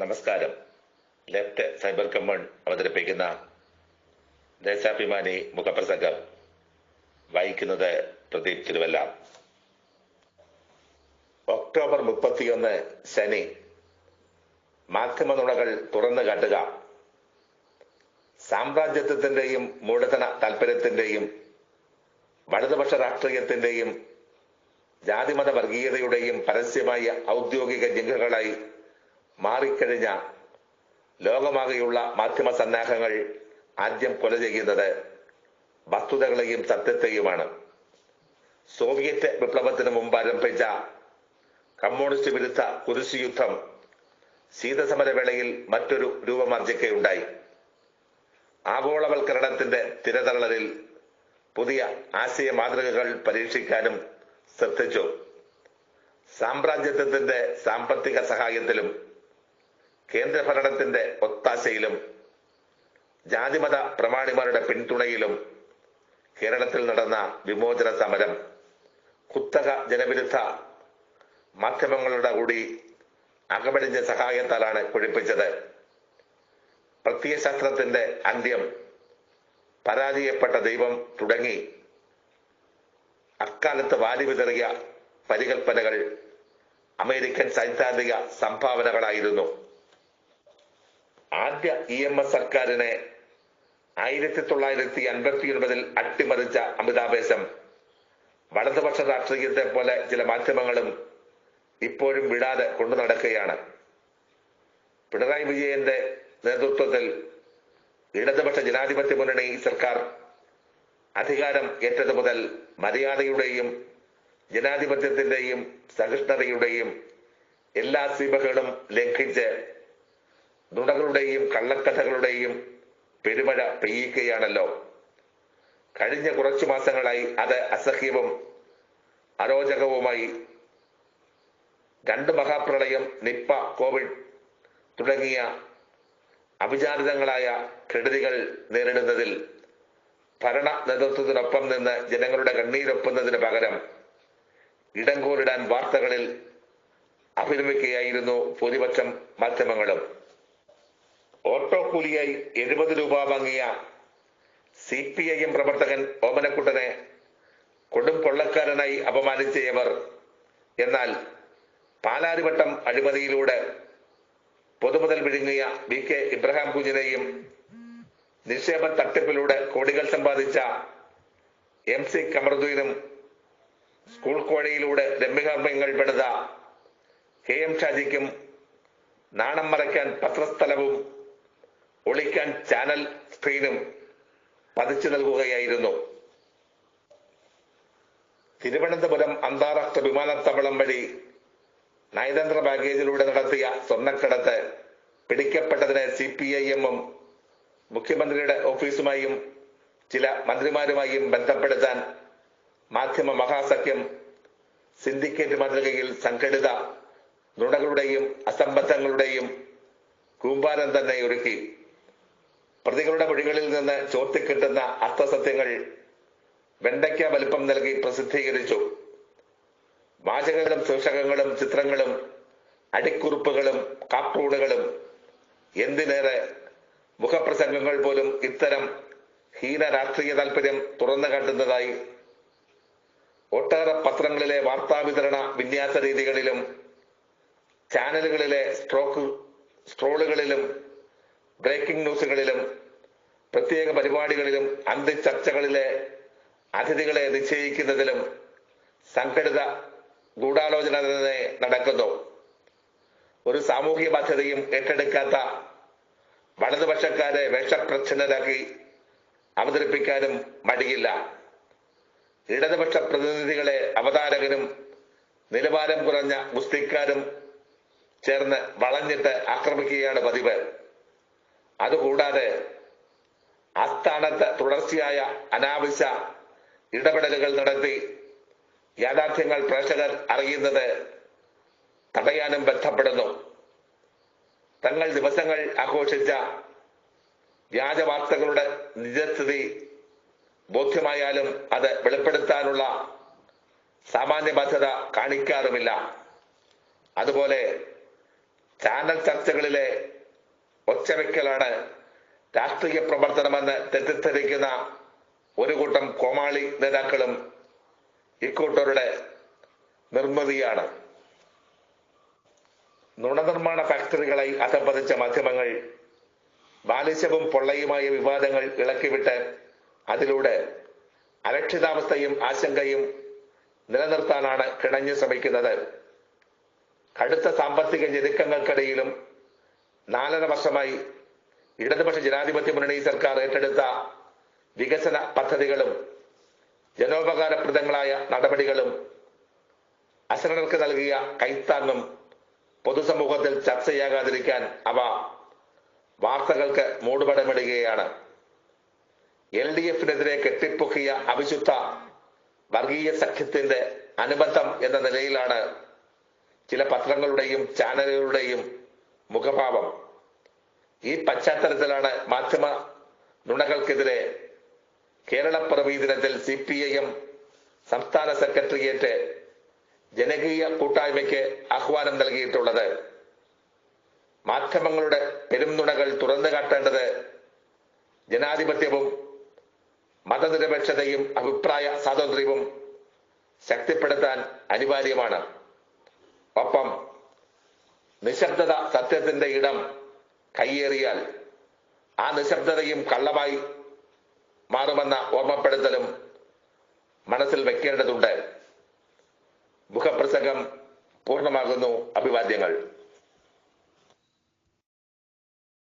നമസ്കാരം. Left cyber come on അവതരിപ്പിക്കുന്ന ദേശാഭിമാനി മുഖപ്രസംഗം വായിക്കുന്നത് പ്രദീപ് തിരുവല്ല. ഒക്ടോബർ മുപ്പത്തിയൊന്ന് ശനി. മാധ്യമ നുണകൾ തുറന്നു കാട്ടുക. സാമ്രാജ്യത്വത്തിന്റെയും മൂലധന താൽപര്യത്തിന്റെയും വലതുപക്ഷ രാഷ്ട്രീയത്തിന്റെയും ജാതിമത വർഗീയതയുടെയും പരസ്യമായ ഔദ്യോഗിക ജിങ്കകളായി മാറിക്കഴിഞ്ഞ ലോകമാകെയുള്ള മാധ്യമ സന്നാഹങ്ങൾ ആദ്യം കൊല ചെയ്യുന്നത് വസ്തുതകളെയും സത്യത്തെയുമാണ്. സോവിയറ്റ് വിപ്ലവത്തിന് മുമ്പ് ആരംഭിച്ച കമ്മ്യൂണിസ്റ്റ് വിരുദ്ധ കുരിശു യുദ്ധം ശീതസമരവേളയിൽ മറ്റൊരു രൂപമാർജിക്കുകയുണ്ടായി ആഗോളവൽക്കരണത്തിന്റെ തിരതള്ളലിൽ പുതിയ ആശയ മാതൃകകൾ പരീക്ഷിക്കാനും ശ്രദ്ധിച്ചു. സാമ്രാജ്യത്വത്തിന്റെ സാമ്പത്തിക സഹായത്തിലും കേന്ദ്രഭരണത്തിന്റെ ഒത്താശയിലും ജാതിമത പ്രമാണിമാരുടെ പിന്തുണയിലും കേരളത്തിൽ നടന്ന വിമോചന സമരം കുത്തക ജനവിരുദ്ധ മാധ്യമങ്ങളുടെ കൂടി അകമടിഞ്ഞ സഹായത്താലാണ് കുഴിപ്പിച്ചത് പ്രത്യയശാസ്ത്രത്തിന്റെ അന്ത്യം പരാജയപ്പെട്ട ദൈവം തുടങ്ങി അക്കാലത്ത് വാരി വിതറിയ പരികൽപ്പനകൾ അമേരിക്കൻ സൈദ്ധാന്തിക സംഭാവനകളായിരുന്നു. ആദ്യ ഇ എം എസ് സർക്കാരിനെ ആയിരത്തി തൊള്ളായിരത്തി അൻപത്തി ഒൻപതിൽ അട്ടിമറിച്ച അമിതാവേശം വലതുപക്ഷ രാഷ്ട്രീയത്തെ പോലെ ചില മാധ്യമങ്ങളും ഇപ്പോഴും വിടാതെ കൊണ്ടു നടക്കുകയാണ്. പിണറായി വിജയന്റെ നേതൃത്വത്തിൽ ഇടതുപക്ഷ ജനാധിപത്യ മുന്നണി സർക്കാർ അധികാരം ഏറ്റത് മുതൽ മര്യാദയുടെയും ജനാധിപത്യത്തിന്റെയും സഹിഷ്ണുതയുടെയും എല്ലാ സീമകളും ലംഘിച്ച് നുണകളുടെയും കള്ളക്കഥകളുടെയും പെരുമഴ പെയ്യിക്കുകയാണല്ലോ കഴിഞ്ഞ കുറച്ചു മാസങ്ങളായി അത് അസഹ്യവും അരോചകവുമായി. രണ്ട് മഹാപ്രളയം നിപ്പ കോവിഡ് തുടങ്ങിയ അവിചാരിതങ്ങളായ കെടുതികൾ നേരിടുന്നതിൽ ഭരണ നേതൃത്വത്തിനൊപ്പം നിന്ന് ജനങ്ങളുടെ കണ്ണീരൊപ്പുന്നതിന് പകരം ഇടങ്കോലിടാൻ വാർത്തകളിൽ അഭിനമിക്കുകയായിരുന്നു ഭൂരിപക്ഷം മാധ്യമങ്ങളും. ഓട്ടോ കൂലിയായി എഴുപത് രൂപ വാങ്ങിയ സി പി ഐ എം പ്രവർത്തകൻ ഓമനക്കുട്ടനെ കൊടും കൊള്ളക്കാരനായി അപമാനിച്ചവർ എന്നാൽ പാലാരിവട്ടം അഴിമതിയിലൂടെ പൊതുമുതൽ വിഴുങ്ങിയ വി കെ ഇബ്രഹാം കുഞ്ഞിനെയും നിക്ഷേപ തട്ടിപ്പിലൂടെ കോടികൾ സമ്പാദിച്ച എം സി കമറുദ്ദീനും സ്കൂൾ കോഴയിലൂടെ രമ്യകർമ്മങ്ങൾ പെടുത കെ എം ഷാജിക്കും നാണം മറയ്ക്കാൻ പത്രസ്ഥലവും ഒളിക്കാൻ ചാനൽ സ്ക്രീനും പതിച്ചു നൽകുകയായിരുന്നു. തിരുവനന്തപുരം അന്താരാഷ്ട്ര വിമാനത്താവളം വഴി നയതന്ത്ര ബാഗേജിലൂടെ നടത്തിയ സ്വർണക്കടത്ത് പിടിക്കപ്പെട്ടതിന് സി പി ഐ എമ്മും മുഖ്യമന്ത്രിയുടെ ഓഫീസുമായും ചില മന്ത്രിമാരുമായും ബന്ധപ്പെടുത്താൻ മാധ്യമ മഹാസഖ്യം സിൻഡിക്കേറ്റ് മാതൃകയിൽ സംഘടിത നുണകളുടെയും അസംബന്ധങ്ങളുടെയും കൂമ്പാരം തന്നെ ഒരുക്കി. പ്രതികളുടെ മൊഴികളിൽ നിന്ന് ചോർത്തിക്കിട്ടുന്ന അർത്ഥസത്യങ്ങൾ വെണ്ടയ്ക്ക വലിപ്പം നൽകി പ്രസിദ്ധീകരിച്ചു. വാചകങ്ങളും ശീർഷകങ്ങളും ചിത്രങ്ങളും അടിക്കുറിപ്പുകളും കാർട്ടൂണുകളും എന്തിനേറെ മുഖപ്രസംഗങ്ങൾ പോലും ഇത്തരം ഹീന രാഷ്ട്രീയ താല്പര്യം തുറന്നു കാട്ടുന്നതായി. ഒട്ടേറെ പത്രങ്ങളിലെ വാർത്താവിതരണ വിന്യാസ രീതികളിലും ചാനലുകളിലെ സ്ട്രോക്ക് സ്ട്രോളുകളിലും ബ്രേക്കിംഗ് ന്യൂസുകളിലും പ്രത്യേക പരിപാടികളിലും അന്ത്യചർച്ചകളിലെ അതിഥികളെ നിശ്ചയിക്കുന്നതിലും സംഘടിത ഗൂഢാലോചന തന്നെ നടക്കുന്നു. ഒരു സാമൂഹ്യ ബാധ്യതയും ഏറ്റെടുക്കാത്ത വലതുപക്ഷക്കാരെ വേഷപ്രച്ഛന്നരാക്കി അവതരിപ്പിക്കാനും മടിയില്ല. ഇടതുപക്ഷ പ്രതിനിധികളെ അവതാരകനും നിലവാരം കുറഞ്ഞ ഗുസ്തിക്കാരും ചേർന്ന് വളഞ്ഞിട്ട് ആക്രമിക്കുകയാണ് പതിവ്. അതുകൂടാതെ ആസ്ഥാനത്ത് തുടർച്ചയായ അനാവശ്യ ഇടപെടലുകൾ നടത്തി യാഥാർത്ഥ്യങ്ങൾ പ്രേക്ഷകർ അറിയുന്നത് തടയാനും ബന്ധപ്പെടുന്നു. തങ്ങൾ ദിവസങ്ങൾ ആഘോഷിച്ച വ്യാജ വാർത്തകളുടെ നിജസ്ഥിതി ബോധ്യമായാലും അത് വെളിപ്പെടുത്താനുള്ള സാമാന്യ ബാധ്യത കാണിക്കാറുമില്ല. അതുപോലെ ചാനൽ ചർച്ചകളിലെ ഒച്ചവെക്കലാണ് രാഷ്ട്രീയ പ്രവർത്തനമെന്ന് തെറ്റിദ്ധരിക്കുന്ന ഒരു കൂട്ടം കോമാളി നേതാക്കളും ഇക്കൂട്ടരുടെ നിർമ്മിതിയാണ്. നുണനിർമ്മാണ ഫാക്ടറികളായി അധപ്പതിച്ച മാധ്യമങ്ങൾ ബാലിശവും പൊള്ളയുമായ വിവാദങ്ങൾ ഇളക്കിവിട്ട് അതിലൂടെ അരക്ഷിതാവസ്ഥയും ആശങ്കയും നിലനിർത്താനാണ് കിണഞ്ഞു ശ്രമിക്കുന്നത്. കടുത്ത സാമ്പത്തിക ഞെരുക്കങ്ങൾക്കിടയിലും നാലര വർഷമായി ഇടതുപക്ഷ ജനാധിപത്യ മുന്നണി സർക്കാർ ഏറ്റെടുത്ത വികസന പദ്ധതികളും ജനോപകാരപ്രദങ്ങളായ നടപടികളും അശരണർക്ക് നൽകിയ കൈത്താങ്ങും പൊതുസമൂഹത്തിൽ ചർച്ചയാകാതിരിക്കാൻ അവ വാർത്തകൾക്ക് മൂടുപടമിടുകയാണ്. എൽ ഡി എഫിനെതിരെ കെട്ടിപ്പൊക്കിയ അവിശുദ്ധ വർഗീയ സഖ്യത്തിന്റെ അനുബന്ധം എന്ന നിലയിലാണ് ചില പത്രങ്ങളുടെയും ചാനലുകളുടെയും മുഖഭാവം. ഈ പശ്ചാത്തലത്തിലാണ് മാധ്യമ നുണകൾക്കെതിരെ കേരള പ്രവീ ദിനത്തിൽ സി പി ഐ എം സംസ്ഥാന സെക്രട്ടേറിയറ്റ് ജനകീയ കൂട്ടായ്മയ്ക്ക് ആഹ്വാനം നൽകിയിട്ടുള്ളത്. മാധ്യമങ്ങളുടെ പെരുംനുണകൾ തുറന്നു കാട്ടേണ്ടത് ജനാധിപത്യവും മതനിരപേക്ഷതയും അഭിപ്രായ സ്വാതന്ത്ര്യവും ശക്തിപ്പെടുത്താൻ അനിവാര്യമാണ്. ഒപ്പം നിശബ്ദത സത്യത്തിന്റെ ഇടം കയ്യേറിയാൽ ആ നിശബ്ദതയും കള്ളമായി മാറുമെന്ന ഓർമ്മപ്പെടുത്തലും മനസ്സിൽ വെക്കേണ്ടതുണ്ട്. മുഖപ്രസംഗം പൂർണമാകുന്നു. അഭിവാദ്യങ്ങൾ.